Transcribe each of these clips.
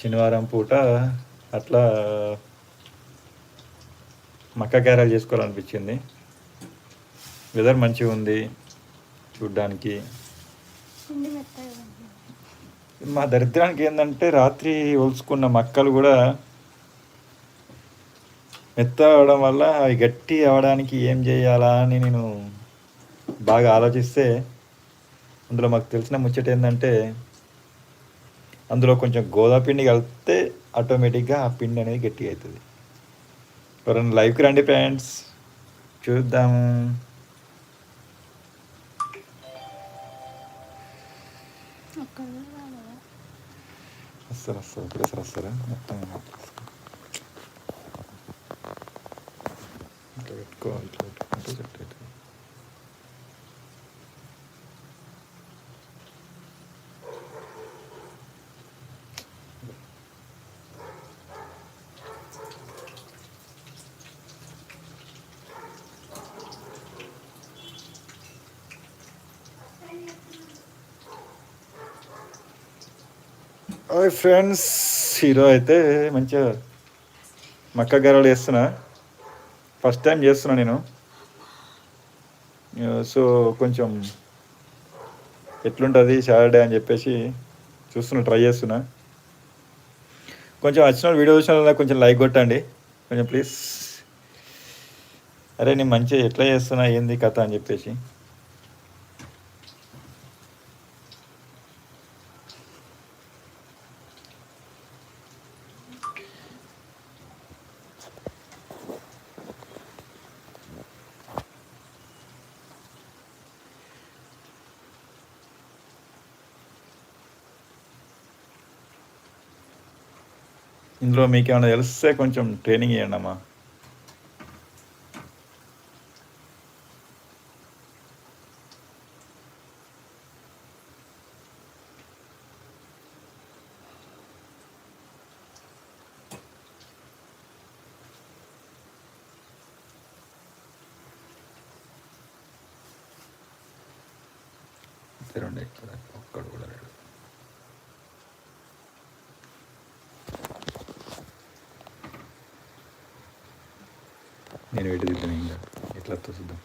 శనివారం పూట అట్లా మక్క క్యారల్ చేసుకోవాలనిపించింది వెదర్ మంచిగా ఉంది చూడ్డానికి. మా దరిద్రానికి ఏంటంటే రాత్రి ఒలుచుకున్న మక్కలు కూడా మెత్త అవడం వల్ల అవి గట్టి అవడానికి ఏం చేయాలా అని నేను బాగా ఆలోచిస్తే అందులో మాకు తెలిసిన ముచ్చట ఏంటంటే అందులో కొంచెం గోధుమ పిండి కలిపితే ఆటోమేటిక్గా ఆ పిండి అనేది గట్టిగా అవుతుంది. ఎవరైనా లైవ్కి రండి ఫ్రెండ్స్ చూద్దాము అక్కడ కూడా రాలేదా? వస్తారు వస్తారు ఒకటేసారి వస్తారా? మొత్తం ఇట్లా పెట్టుకోవాలి ఇట్లా పెట్టుకుంటే ఫ్రెండ్స్ హీరో అయితే మంచిగా మక్క గారెలు చేస్తున్నా. ఫస్ట్ టైం చేస్తున్నా నేను. సో కొంచెం ఎట్లుంటుంది సాటర్డే అని చెప్పేసి చూస్తున్నా ట్రై చేస్తున్నా. కొంచెం వచ్చిన వీడియో చూసిన కొంచెం లైక్ కొట్టండి. కొంచెం ప్లీజ్. అరే నేను మంచిగా ఎట్లా చేస్తున్నా ఏంది కథ అని చెప్పేసి. ఇందులో మీకు ఏమైనా తెలిస్తే కొంచెం ట్రైనింగ్ ఇవ్వండి అమ్మా తెరండి ఇక్కడ ఒక్కడు కూడా లేడు నేను వెయిట్ దిద్దాను ఇంకా. ఎట్లా వస్తుందో చూద్దాం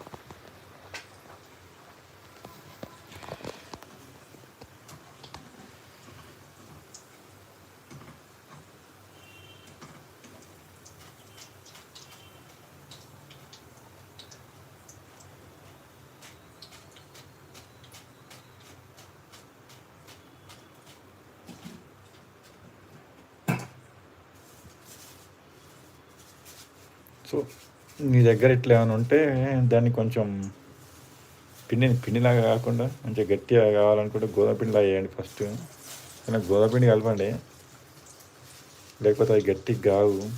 సో మీ దగ్గర ఇట్లా ఏమైనా ఉంటే దాన్ని కొంచెం పిండి పిండిలాగా కాకుండా మంచిగా గట్టిగా కావాలనుకుంటే గోధుమ వేయండి ఫస్ట్. కానీ గోధుమ పిండి కలపండి. లేకపోతే అది గట్టిగా కావు.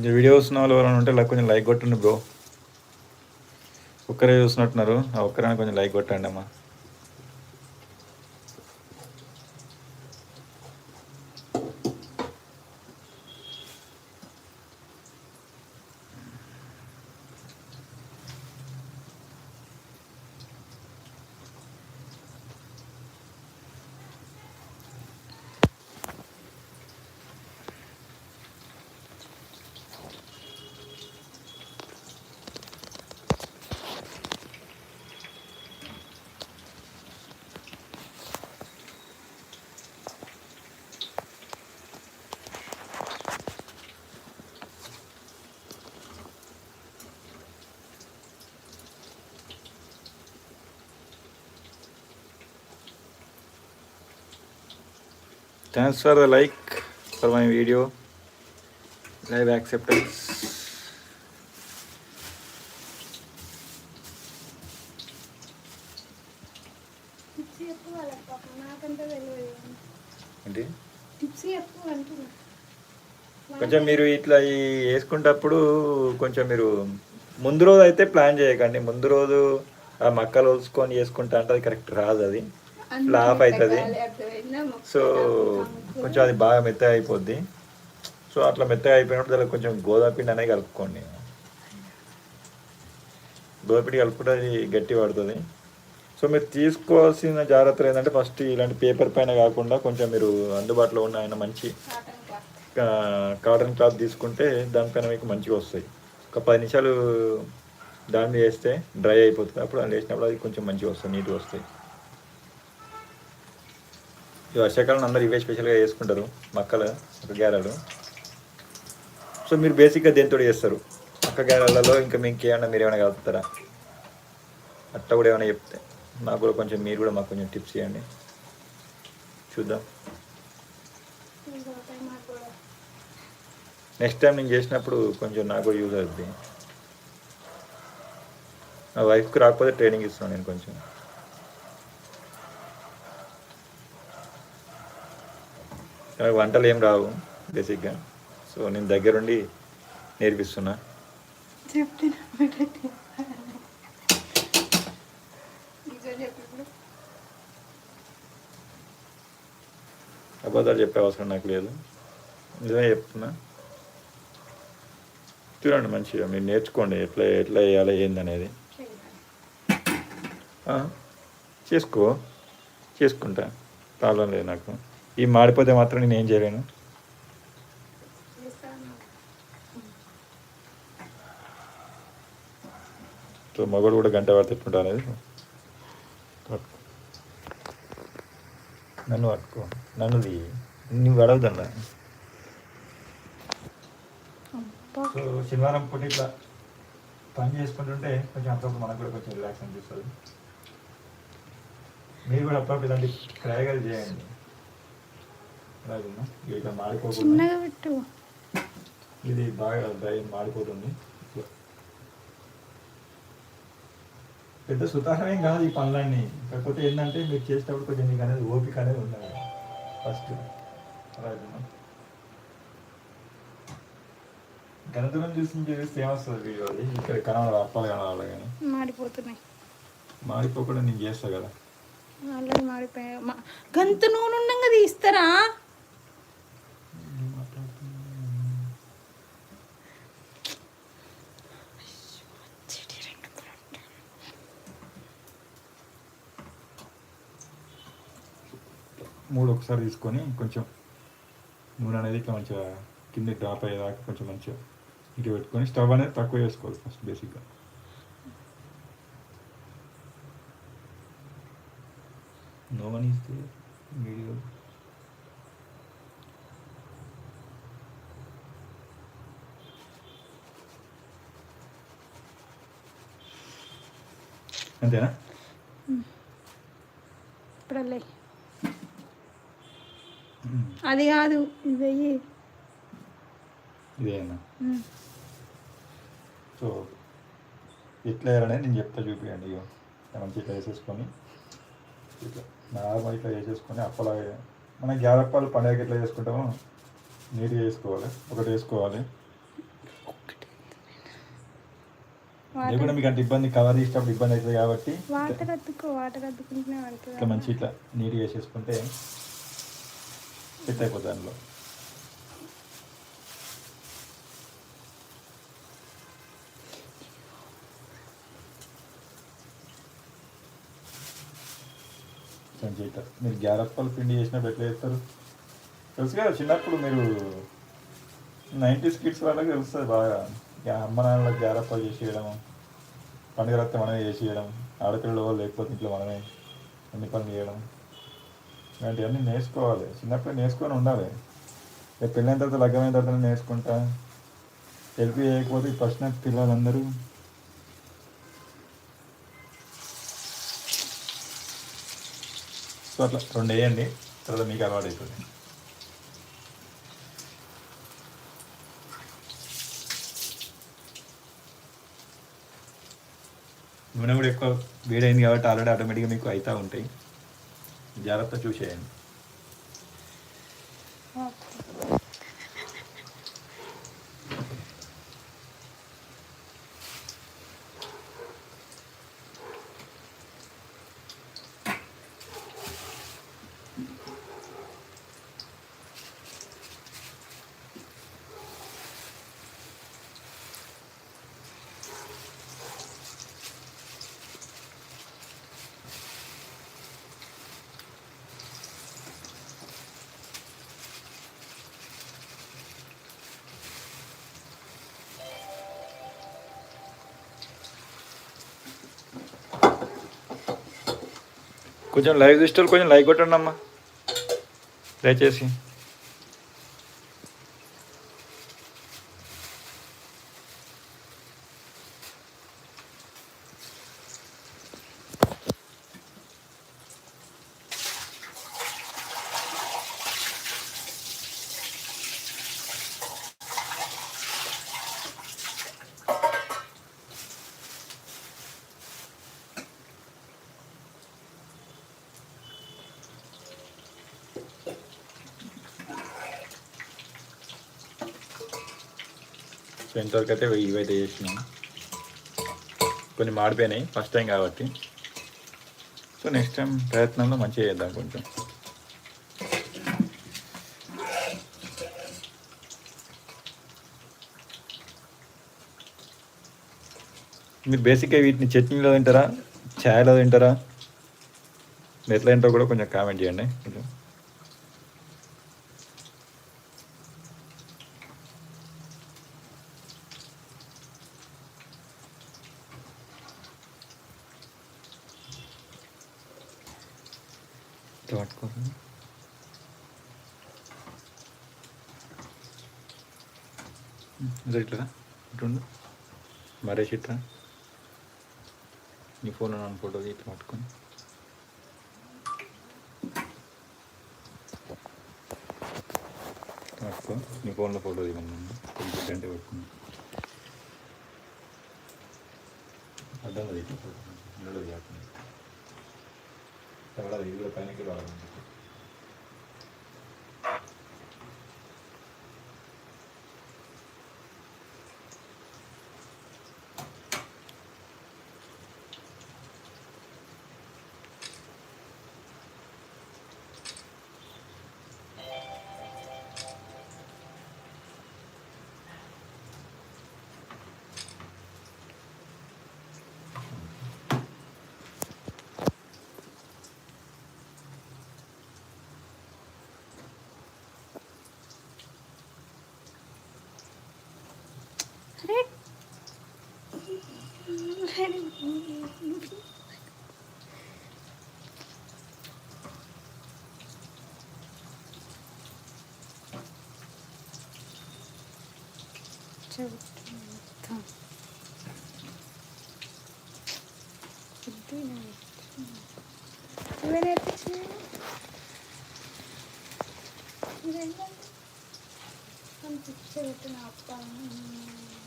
కొంచెం వీడియో చూసిన వాళ్ళు ఎవరైనా ఉంటే కొంచెం లైక్ కొట్టండి బ్రో ఒక్కరే చూసినట్టున్నారు. ఆ ఒక్కరైనా కొంచెం లైక్ కొట్టండి అమ్మా. Video. Live acceptance. టిప్స్ చెప్పు వాళ్ళకి పాపం నాకంటే తెలియదు. ఏంటి? కొంచెం మీరు ఇట్లా ఈ వేసుకునేటప్పుడు కొంచెం మీరు ముందు రోజు అయితే ప్లాన్ చేయకండి. ముందు రోజు ఆ మక్కలు వలుసుకొని వేసుకుంటా అంటే అది కరెక్ట్ రాదు అది. ఫ్లాప్ అవుతుంది సో కొంచెం అది బాగా మెత్తగా అయిపోద్ది. సో అట్లా మెత్తగా అయిపోయినప్పుడు దానికి కొంచెం గోధుమ పిండి అనేది కలుపుకోండి గోధుమ పిండి కలుపుకుంటే అది గట్టి పడుతుంది. సో మీరు తీసుకోవాల్సిన జాగ్రత్తలు ఏంటంటే ఫస్ట్ ఇలాంటి పేపర్ పైన కాకుండా కొంచెం మీరు అందుబాటులో ఉన్న ఆయన మంచి కాటన్ క్లాత్ తీసుకుంటే దానిపైన మీకు మంచిగా వస్తాయి. ఒక పది నిమిషాలు దాని మీద వేస్తే డ్రై అయిపోతుంది. అప్పుడు అది వేసినప్పుడు అది కొంచెం మంచిగా వస్తాయి నీట్గా వస్తాయి. ఈ వర్షాకాలం అందరూ ఇవే స్పెషల్గా వేసుకుంటారు మక్కలు ఒక సో మీరు బేసిక్గా దేంతో చేస్తారు? అక్క గ్యారెలలో ఇంకా మీకు ఏమైనా మీరు ఏమైనా కలుపుతారా? అట్లా కూడా ఏమైనా చెప్తే నాకు కూడా కొంచెం మీరు కూడా మాకు కొంచెం టిప్స్ ఇవ్వండి. చూద్దాం. నెక్స్ట్ టైం నేను చేసినప్పుడు కొంచెం నాకు కూడా యూజ్ అవుద్ది. నా వైఫ్కి రాకపోతే ట్రైనింగ్ ఇస్తున్నాను నేను కొంచెం. నాకు వంటలు ఏం రావు బేసిక్గా. సో నేను దగ్గరుండి నేర్పిస్తున్నా. అబద్ధాలు చెప్పే అవసరం నాకు లేదు. నిజమే చెప్తున్నా. చూడండి మంచిగా మీరు నేర్చుకోండి ఎట్లా ఎట్లా వేయాలి ఏందనేది. చేసుకో. చేసుకుంటా. ప్రాబ్లం లేదు నాకు. ఈ మాడిపోతే మాత్రం నేను ఏం చేయలేను. సో మగడు కూడా గంట పడితే ఎట్లుంటా అనేది. నన్ను పట్టుకో. నన్ను. నువ్వు అడగదన్నా సో శనివారం పూట ఇట్లా పని చేసుకుంటుంటే కొంచెం అప్పుడప్పుడు మనకు కూడా కొంచెం రిలాక్స్ అనిపిస్తుంది. మీరు కూడా అప్పుడప్పుడు ఇలాంటి ప్రయోగాలు చేయండి. ఇవి ఇట్లా మాడిపోకుండా? చిన్నగా పెట్టు. ఇది బాగా డ్రై మాడిపోతుంది. పెద్ద సుతారమేం కాదు ఈ పనులన్నీ. కాకపోతే ఏంటంటే మీరు చేసేటప్పుడు కొంచెం మీకు అనేది ఓపిక అనేది ఉండాలి. ఫస్ట్ అలాగే గణదూరం చూసి చేస్తే ఏమొస్తుంది వీడియో? అది ఇక్కడ కనవాలి అప్పాలు కనవాలి కానీ. మాడిపోతున్నాయి. మాడిపోకుండా నేను చేస్తా కదా. ఆల్రెడీ మాడిపోయా గంత నూనె ఉండగా తీస్తారా? మూడు ఒకసారి తీసుకొని కొంచెం నూనె అనేది ఇట్లా మంచిగా కింద డ్రాప్ అయ్యేదాకా కొంచెం మంచిగా ఇంక పెట్టుకొని స్టవ్ అనేది తక్కువ చేసుకోవాలి ఫస్ట్ బేసిక్గా. నో ఇస్తే వీడియో అంతేనా? ఇప్పుడు వెళ్ళి అది కాదు ఇది ఇదేనా సో ఎట్లా వేయాలనేది నేను చెప్తా చూపించండి ఇగో. ఇట్లా మంచిగా ఇట్లా వేసేసుకొని ఇట్లా నార్మల్ ఇట్లా వేసేసుకొని అప్పలాగే మన గ్యారప్పాలు పండగకి ఎట్లా చేసుకుంటామో నీట్గా వేసుకోవాలి ఒకటి వేసుకోవాలి కూడా మీకు అంటే ఇబ్బంది కవర్ చేసేటప్పుడు ఇబ్బంది అవుతుంది కాబట్టి వాటర్ అద్దుకో వాటర్ ఇట్లా మంచి ఇట్లా నీట్గా వేసేసుకుంటే సెట్ అయిపోతుంది దానిలో మీరు గ్యారప్పలు పిండి చేసినప్పుడు ఎట్లా చేస్తారు. తెలుసు కదా చిన్నప్పుడు మీరు నైంటీస్ కిడ్స్ వాళ్ళకి తెలుస్తుంది బాగా. అమ్మ నాన్నలకు గ్యారప్పలు చేసేయడం పండుగ రక్తం మనమే చేసేయడం ఆడపిల్లలు వాళ్ళు లేకపోతే ఇంట్లో మనమే అన్ని పనులు చేయడం. ఇలాంటివన్నీ నేర్చుకోవాలి. చిన్నప్పుడు నేర్చుకొని ఉండాలి. రేపు పెళ్ళైన తర్వాత లగ్గమైన తర్వాత నేర్చుకుంటా. హెల్ప్ చేయకపోతే ఫస్ట్ నాకు పిల్లలందరూ. సో అట్లా రెండు వేయండి. తర్వాత మీకు అలవాటు అవుతుంది నూనె కూడా ఎక్కువ వేడైంది కాబట్టి ఆల్రెడీ ఆటోమేటిక్గా మీకు అవుతూ ఉంటాయి. జాగ్రత్త చూసేయండి. కొంచెం లైవ్ చూస్తే కొంచెం లైక్ కొట్టండి అమ్మా దయచేసి. సో ఇంతవరకు అయితే ఇవైతే చేసినాం. కొన్ని మాడిపోయినాయి ఫస్ట్ టైం కాబట్టి. సో నెక్స్ట్ టైం ప్రయత్నంలో మంచిగా చేద్దాం కొంచెం. మీరు బేసిక్గా వీటిని చట్నీలో తింటారా? ఛాయ్లో తింటారా? మీరు ఎట్లా తింటారో కూడా కొంచెం కామెంట్ చేయండి. కొంచెం ఇట్లా పట్టుకోరు అదే ఇట్లా ఇటుండు మరేసి ఇట్లా నీ ఫోన్ నన్ను ఫోటో ఇట్లా పట్టుకొని. పట్టుకో. నీ ఫోన్లో ఫోటో దిగండి కొంచెం గంట పట్టుకుని అడ్డంగా ఇట్లా నిలబడి కాకుండా తగలదు ఇది కూడా పైనకి రావాలి. 한 집채 같은 아빠는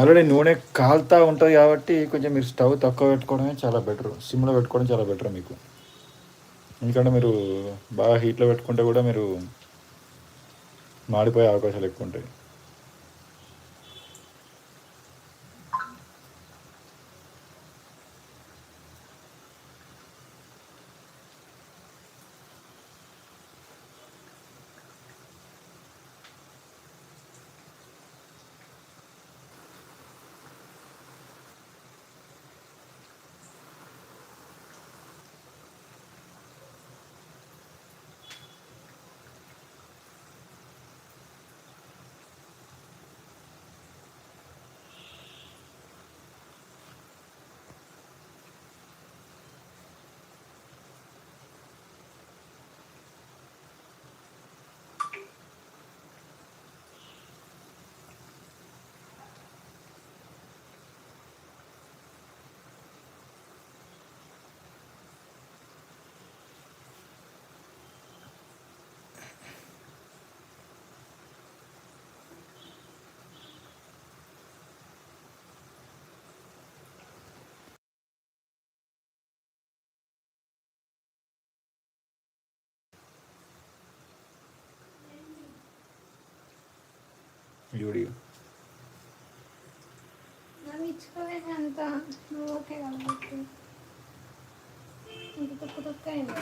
ఆల్రెడీ నూనె కాలుతూ ఉంటుంది కాబట్టి కొంచెం మీరు స్టవ్ తక్కువ పెట్టుకోవడమే చాలా బెటర్. సిమ్లో పెట్టుకోవడం చాలా బెటర్ మీకు. ఎందుకంటే మీరు బాగా హీట్లో పెట్టుకుంటే కూడా మీరు మాడిపోయే అవకాశాలు ఎక్కువ ఉంటాయి. అయింది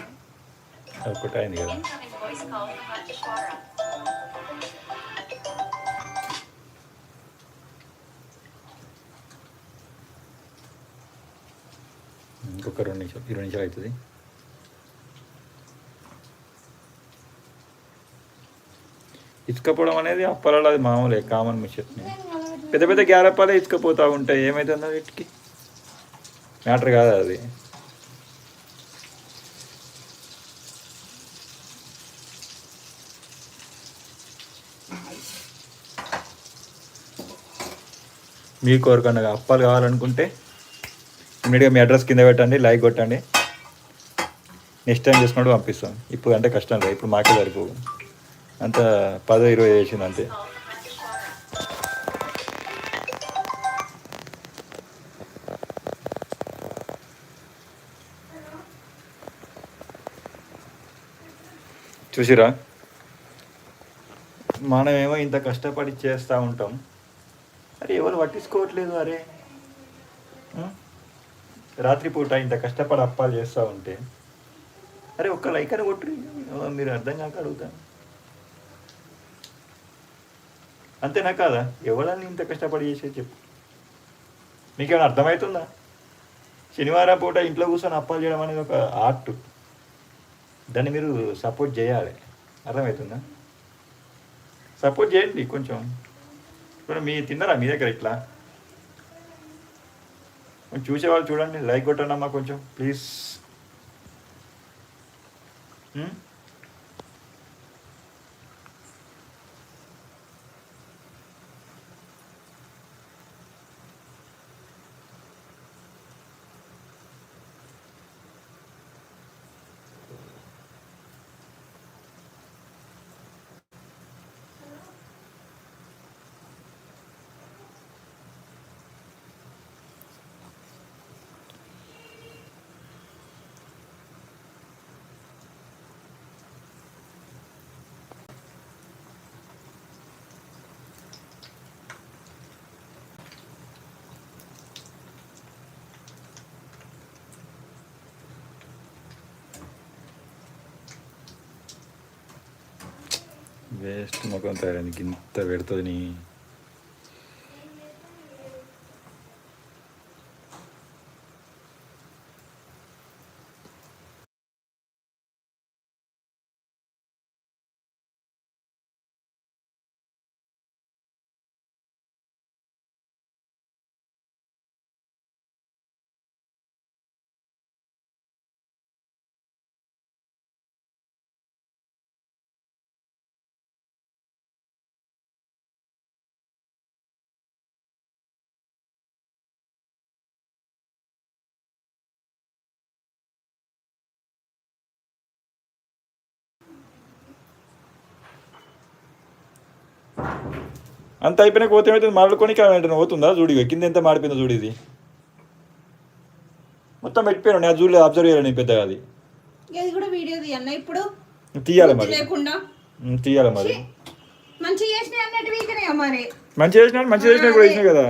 ఒకటి అయింది కదా Incoming voice call from Lakshwara. ఇంకొక రెండు నిమిషాలు ఇరవై నిమిషాలు అవుతుంది ఇసుకపోవడం అనేది అప్పలలో అది మామూలే కామన్ మిషన్ పెద్ద పెద్ద గ్యారప్పాలే ఇసుకపోతూ ఉంటాయి. ఏమైతుందో వీటికి? మ్యాటర్ కాదు అది? మీ కోరికన్నా అప్పాలు కావాలనుకుంటే ఇమీడియట్గా మీ అడ్రస్ కింద పెట్టండి లైక్ కొట్టండి. నెక్స్ట్ టైం చేసుకుంటూ పంపిస్తాం. ఇప్పుడు అంటే కష్టం రా ఇప్పుడు మాకే సరిపోదు అంత పదో ఇరవై వేసింది అంతే. చూసిరా? మనమేమో ఇంత కష్టపడి చేస్తూ ఉంటాం. అరే ఎవరు పట్టించుకోవట్లేదు అరే. రాత్రిపూట ఇంత కష్టపడి అప్పాలు చేస్తూ ఉంటే. అరే ఒక్క లైక్ అని కొట్టు. మీరు అర్థం కాక అడుగుతాను. అంతేనా కాదా? ఎవరని ఇంత కష్టపడి చేసేది చెప్పు. మీకేమైనా అర్థమవుతుందా? శనివారం పూట ఇంట్లో కూర్చొని అప్పాలు చేయడం అనేది ఒక ఆర్ట్. దాన్ని మీరు సపోర్ట్ చేయాలి. అర్థమవుతుందా? సపోర్ట్ చేయండి కొంచెం. ఇప్పుడు మీ తిన్నారా మీ దగ్గర ఇట్లా? కొంచెం చూసేవాళ్ళు చూడండి. లైక్ కొట్టండి అమ్మా కొంచెం. ప్లీజ్. వేస్ట్ మొఖం తయారైంది ఇంత పెడుతుంది అంత అయిపోయినా పోతే ఏమవుతుంది మరలుకొనికి వెంటనే పోతుందా చూడు కింద ఎంత మాడిపోయిందో చూడు ఇది? మొత్తం పెట్టిపోయాను నేను చూడలేదు అబ్జర్వ్ చేయాలి నేను పెద్దగా అది. ఇది కూడా వీడియో తీయన్న ఇప్పుడు? తీయాలి మరి. లేకుండా? తీయాలి మరి. మంచిగా చేసిన అన్నట్టు వీకనే మరి. మంచి చేసినా మంచి చేసినా కూడా వేసినా కదా.